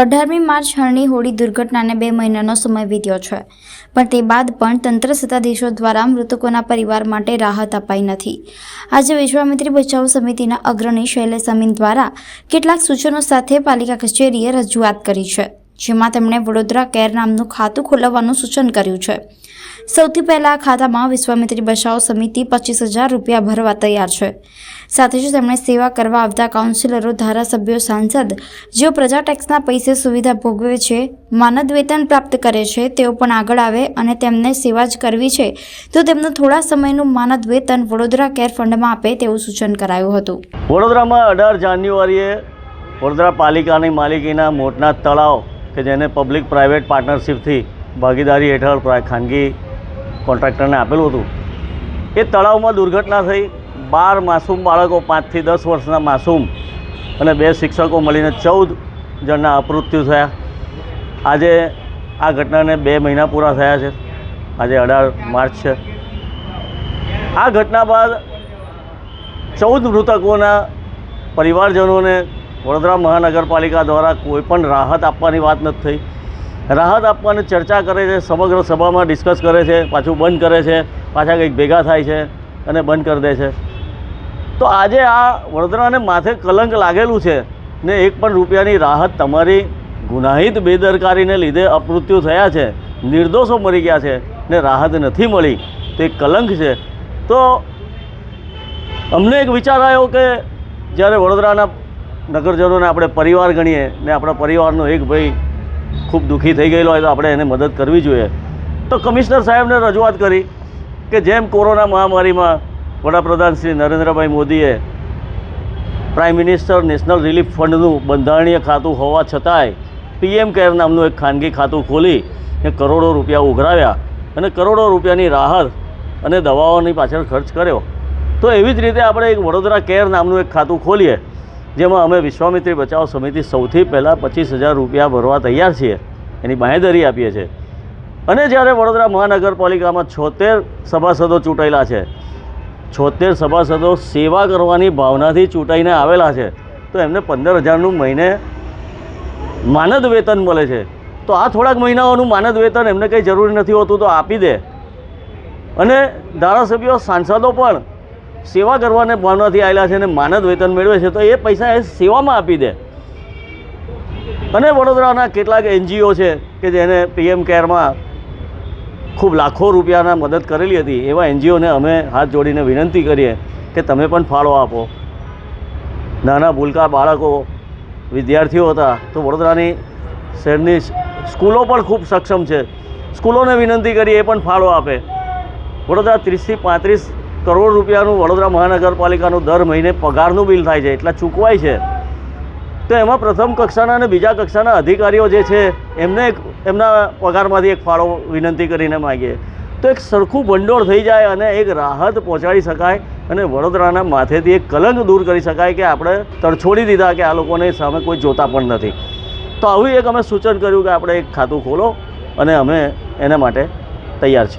અઢારમી માર્ચ હરણી હોળી દુર્ઘટનાને બે મહિનાનો સમય વીત્યો છે, પણ તે બાદ પણ તંત્ર સત્તાધીશો દ્વારા મૃતકોના પરિવાર માટે રાહત અપાઈ નથી. આજે વિશ્વામિત્રી બચાવ સમિતિના અગ્રણી શૈલેષ અમીન દ્વારા કેટલાક સૂચનો સાથે પાલિકા કચેરીએ રજૂઆત કરી છે, જેમાં તેમણે વડોદરા કેર નામનું ખાતું ખોલાવવાનું સૂચન કર્યું છે. સૌથી પહેલા ખાતામાં વિશ્વામિત્રી બચાવ સમિતિ પચીસ હજાર રૂપિયા ભરવા તૈયાર છે. સાથે જ તેમણે સેવા કરવા આવતા કાઉન્સિલરો, ધારાસભ્યો, સાંસદ, જેઓ પ્રજા ટેક્સના પૈસે સુવિધા ભોગવે છે, માનદ વેતન પ્રાપ્ત કરે છે, તેઓ પણ આગળ આવે અને તેમને સેવા જ કરવી છે. તો તેમનું થોડા સમયનું માનદ વેતન વડોદરા કેર ફંડમાં આપે તેવું સૂચન કરાયું હતું. વડોદરામાં અઢાર જાન્યુઆરીએ વડોદરા પાલિકાની માલિકીના મોટના તળાવ કે જેને પબ્લિક પ્રાઇવેટ પાર્ટનરશિપથી ભાગીદારી હેઠળ ખાનગી કોન્ટ્રાક્ટરને આપેલું હતું. એ તળાવમાં દુર્ઘટના થઈ. બાર માસૂમ બાળકો પાંચથી દસ વર્ષના માસૂમ અને બે શિક્ષકો મળીને ચૌદ જણના અપૃત્યુ થયા. આજે આ ઘટનાને બે મહિના પૂરા થયા છે. આજે અઢાર માર્ચ છે. આ ઘટના બાદ ચૌદ મૃતકોના પરિવારજનોને વડોદરા મહાનગરપાલિકા દ્વારા કોઈપણ રાહત આપવાની વાત નથી થઈ. રાહત આપવાની ચર્ચા કરે છે, સમગ્ર સભામાં ડિસ્કસ કરે છે, પાછું બંધ કરે છે, પાછા કંઈક ભેગા થાય છે અને બંધ કરી દે છે. તો આજે આ વડોદરાને માથે કલંક લાગેલું છે ને એક પણ રૂપિયાની રાહત તમારી ગુનાહિત બેદરકારીને લીધે અપમૃત્યુ થયા છે, નિર્દોષો મરી ગયા છે ને રાહત નથી મળી, તે કલંક છે. તો અમને એક વિચાર આવ્યો કે જ્યારે વડોદરાના નગરજનોને આપણે પરિવાર ગણીએ ને આપણા પરિવારનો એક ભાઈ ખૂબ દુઃખી થઈ ગયેલો હોય તો આપણે એને મદદ કરવી જોઈએ. તો કમિશનર સાહેબને રજૂઆત કરી કે જેમ કોરોના મહામારીમાં વડાપ્રધાન શ્રી નરેન્દ્રભાઈ મોદીએ પ્રાઇમ મિનિસ્ટર નેશનલ રિલીફ ફંડનું બંધારણીય ખાતું હોવા છતાંય પીએમ કેર નામનું એક ખાનગી ખાતું ખોલી ને કરોડો રૂપિયા ઉઘરાવ્યા અને કરોડો રૂપિયાની રાહત અને દવાઓની પાછળ ખર્ચ કર્યો. તો એવી જ રીતે આપણે એક વડોદરા કેર નામનું એક ખાતું ખોલીએ. જેમાં અમે વિશ્વામિત્રી બચાવ સમિતિ સૌથી પહેલાં પચીસ હજાર રૂપિયા ભરવા તૈયાર છીએ. એની બાંહેધરી આપીએ છીએ. અને જ્યારે વડોદરા મહાનગરપાલિકામાં છોતેર સભાસદો ચૂંટાયેલા છે, છોતેર સભાસદો સેવા કરવાની ભાવનાથી ચૂંટાઈને આવેલા છે, તો એમને પંદર હજારનું મહિને માનદ વેતન મળે છે. તો આ થોડાક મહિનાઓનું માનદ વેતન એમને કંઈ જરૂરી નથી હોતું તો આપી દે. અને ધારાસભ્યો, સાંસદો પણ સેવા કરવાને ભાવનાથી આવેલા છે અને માનદ વેતન મેળવે છે, તો એ પૈસા એ સેવામાં આપી દે. અને વડોદરાના કેટલાક એનજીઓ છે કે જેને પીએમ કેરમાં ખૂબ લાખો રૂપિયાના મદદ કરેલી હતી, એવા એનજીઓને અમે હાથ જોડીને વિનંતી કરીએ કે તમે પણ ફાળો આપો. નાના ભૂલકા બાળકો, વિદ્યાર્થીઓ હતા, તો વડોદરાની શહેરની સ્કૂલો પણ ખૂબ સક્ષમ છે. સ્કૂલોને વિનંતી કરીએ એ પણ ફાળો આપે. વડોદરા ત્રીસથી પાંત્રીસ કરોડ રૂપિયાનું વડોદરા મહાનગરપાલિકાનું દર મહિને પગારનું બિલ થાય છે, એટલા ચૂકવાય છે. તો એમાં પ્રથમ કક્ષાના અને બીજા કક્ષાના અધિકારીઓ જે છે, એમને એમના પગારમાંથી એક ફાળો વિનંતી કરીને માગીએ. તો એક સરખું ભંડોળ થઈ જાય અને એક રાહત પહોંચાડી શકાય અને વડોદરાના માથેથી એક કલંક દૂર કરી શકાય કે આપણે તરછોડી દીધા કે આ લોકોને સામે કોઈ જોતા પણ નથી. તો આવું એક અમે સૂચન કર્યું કે આપણે એક ખાતું ખોલો અને અમે એના માટે તૈયાર છીએ.